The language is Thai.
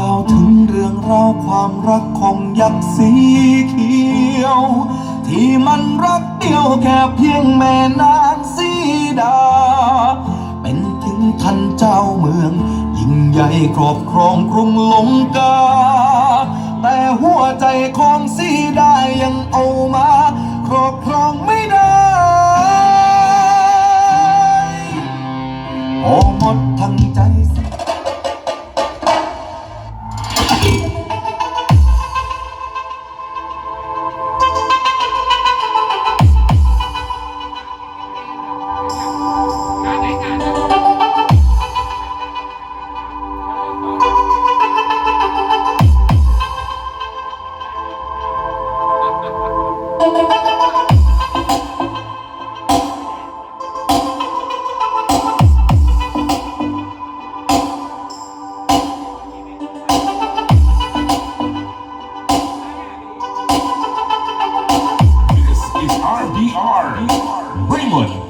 ล่าวถึงเรื่องราวความรักของยักษ์สีเขียว ที่มันรักเดียวแค่เพียงแม่นางสีดา เป็นถึงท่านเจ้าเมือง ยิ่งใหญ่ครอบครองกรุงลงกา แต่หัวใจของสีดายังเอามาครอบครองไม่ได้โอ้หมดทั้ง Greenwood.